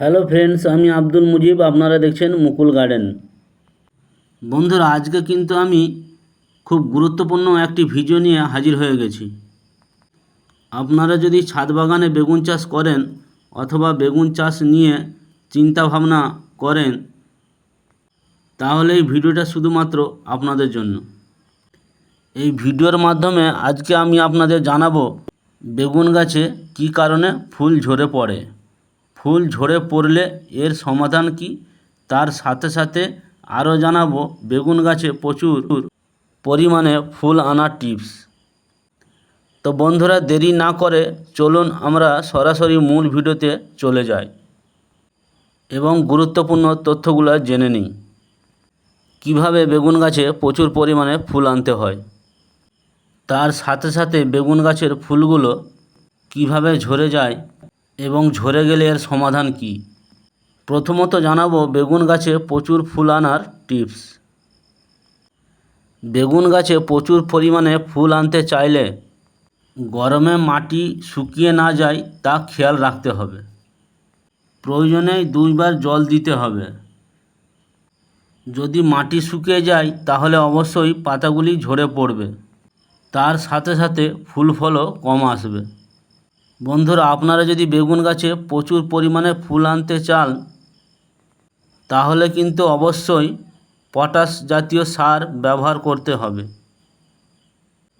Hello friends আমি আব্দুল মুজিব, আপনারা দেখছেন মুকুল গার্ডেন বন্ধুরা, আজকে কিন্তু আমি খুব গুরুত্বপূর্ণ একটি ভিডিও নিয়ে হাজির হয়ে গেছি। আপনারা যদি ছাদ বাগানে বেগুন চাষ করেন অথবা বেগুন চাষ নিয়ে চিন্তা ভাবনা করেন, তাহলে এই ভিডিওটা শুধুমাত্র আপনাদের জন্য। এই ভিডিওর মাধ্যমে আজকে আমি আপনাদের জানাব বেগুন গাছে কী কারণে ফুল ঝরে পড়ে। ফুল ঝরে পড়লে এর সমাধান কি? তার সাথে সাথে আরও জানাব বেগুন গাছে প্রচুর পরিমাণে ফুল আনার টিপস। তো বন্ধুরা, দেরি না করে চলুন আমরা সরাসরি মূল ভিডিওতে চলে যাই এবং গুরুত্বপূর্ণ তথ্যগুলো জেনে নিই। কীভাবে বেগুন গাছে প্রচুর পরিমাণে ফুল আনতে হয়? তার সাথে সাথে বেগুন গাছের ফুলগুলো কীভাবে ঝরে যায়? এবং ঝরে গেলে এর সমাধান কি? প্রথমত জানাব বেগুন গাছে প্রচুর ফুল আনার টিপস। বেগুন গাছে প্রচুর পরিমাণে ফুল আনতে চাইলে গরমে মাটি শুকিয়ে না যায় তা খেয়াল রাখতে হবে। প্রয়োজনে দুইবার জল দিতে হবে। যদি মাটি শুকিয়ে যায় তাহলে অবশ্যই পাতাগুলি ঝরে পড়বে। তার সাথে সাথে ফুল ফলও কম আসবে। বন্ধুরা, আপনারা যদি বেগুন গাছে প্রচুর পরিমাণে ফুল আনতে চান, তাহলে কিন্তু অবশ্যই পটাশ জাতীয় সার ব্যবহার করতে হবে।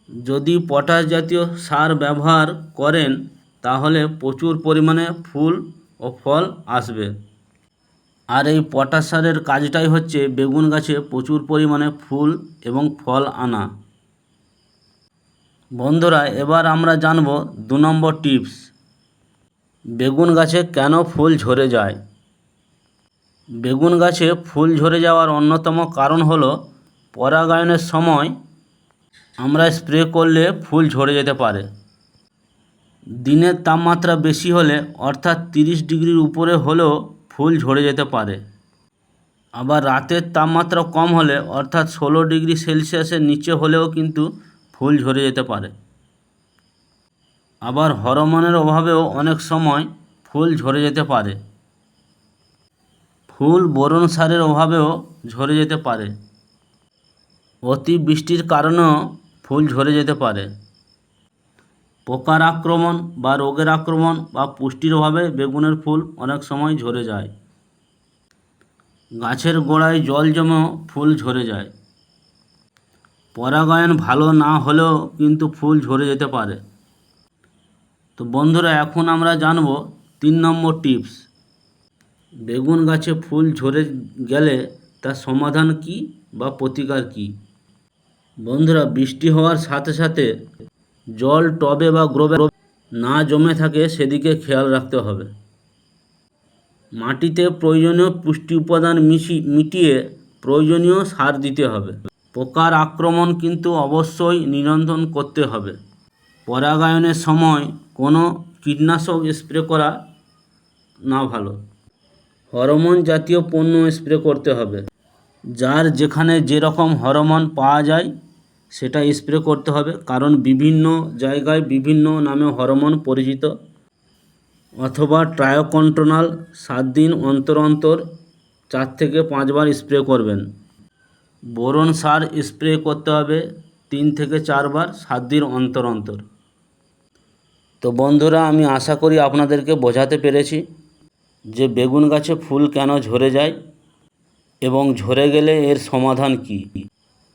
যদি পটাশ জাতীয় সার ব্যবহার করেন, তাহলে প্রচুর পরিমাণে ফুল ও ফল আসবে। আর এই পটাশ সারের কাজটাই হচ্ছে বেগুন গাছে প্রচুর পরিমাণে ফুল এবং ফল আনা। বন্ধুরা, এবার আমরা জানব দু নম্বর টিপস। বেগুন গাছে কেন ফুল ঝরে যায়? বেগুন গাছে ফুল ঝরে যাওয়ার অন্যতম কারণ হলো পরাগায়নের সময় আমরা স্প্রে করলে ফুল ঝরে যেতে পারে। দিনের তাপমাত্রা বেশি হলে, অর্থাৎ তিরিশ ডিগ্রির উপরে হলেও ফুল ঝরে যেতে পারে। আবার রাতের তাপমাত্রা কম হলে, অর্থাৎ ষোলো ডিগ্রি সেলসিয়াসের নিচে হলেও কিন্তু ফুল ঝরে যেতে পারে। আবার হরমোনের অভাবেও অনেক সময় ফুল ঝরে যেতে পারে। ফুল বোরন সারের অভাবেও ঝরে যেতে পারে। অতি বৃষ্টির কারণেও ফুল ঝরে যেতে পারে। পোকার আক্রমণ বা রোগের আক্রমণ বা পুষ্টির অভাবে বেগুনের ফুল অনেক সময় ঝরে যায়। গাছের গোড়ায় জল জমেও ফুল ঝরে যায়। পরাগায়ন ভালো না হলেও কিন্তু ফুল ঝরে যেতে পারে। তো বন্ধুরা, এখন আমরা জানব তিন নম্বর টিপস। বেগুন গাছে ফুল ঝরে গেলে তার সমাধান কি বা প্রতিকার কি? বন্ধুরা, বৃষ্টি হওয়ার সাথে সাথে জল টবে বা গ্রোবে না জমে থাকে, সেদিকে খেয়াল রাখতে হবে। মাটিতে প্রয়োজনীয় পুষ্টি উপাদান মিশি মিটিয়ে প্রয়োজনীয় সার দিতে হবে। পোকার আক্রমণ কিন্তু অবশ্যই নিয়ন্ত্রণ করতে হবে। পরাগায়নের সময় কোনো কীটনাশক স্প্রে করা না ভালো। হরমোন জাতীয় পণ্য স্প্রে করতে হবে। যার যেখানে যেরকম হরমোন পাওয়া যায়, সেটা স্প্রে করতে হবে। কারণ বিভিন্ন জায়গায় বিভিন্ন নামে হরমোন পরিচিত। অথবা ট্রায়োকন্ট্রোনাল সাত দিন অন্তর অন্তর চার থেকে পাঁচবার স্প্রে করবেন। বোরন সার স্প্রে করতে হবে তিন থেকে চারবার সাত দিন অন্তর অন্তর। তো বন্ধুরা, আমি আশা করি আপনাদেরকে বোঝাতে পেরেছি যে বেগুন গাছে ফুল কেন ঝরে যায় এবং ঝরে গেলে এর সমাধান কী।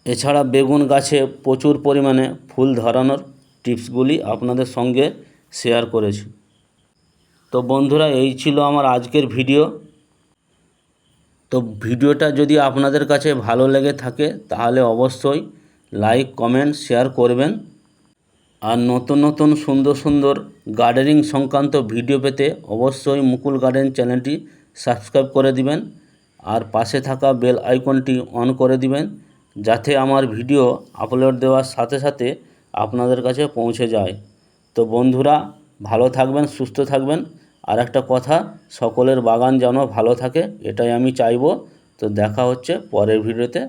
এছাড়া বেগুন গাছে প্রচুর পরিমাণে ফুল ধরানোর টিপসগুলি আপনাদের সঙ্গে শেয়ার করেছি। তো বন্ধুরা, এই ছিল আমার আজকের ভিডিও। তো ভিডিওটা যদি আপনাদের কাছে ভালো লেগে থাকে, তাহলে অবশ্যই লাইক কমেন্ট শেয়ার করবেন। আর নতুন নতুন সুন্দর সুন্দর গার্ডেনিং সংক্রান্ত ভিডিও পেতে অবশ্যই মুকুল গার্ডেন চ্যানেলটি সাবস্ক্রাইব করে দিবেন। আর পাশে থাকা বেল আইকনটি অন করে দিবেন, যাতে আমার ভিডিও আপলোড দেওয়ার সাথে সাথে আপনাদের কাছে পৌঁছে যায়। তো বন্ধুরা, ভালো থাকবেন, সুস্থ থাকবেন। আর একটা কথা, সকলের বাগান যেন ভালো থাকে, এটাই আমি চাইব। তো দেখা হচ্ছে পরের ভিডিওতে।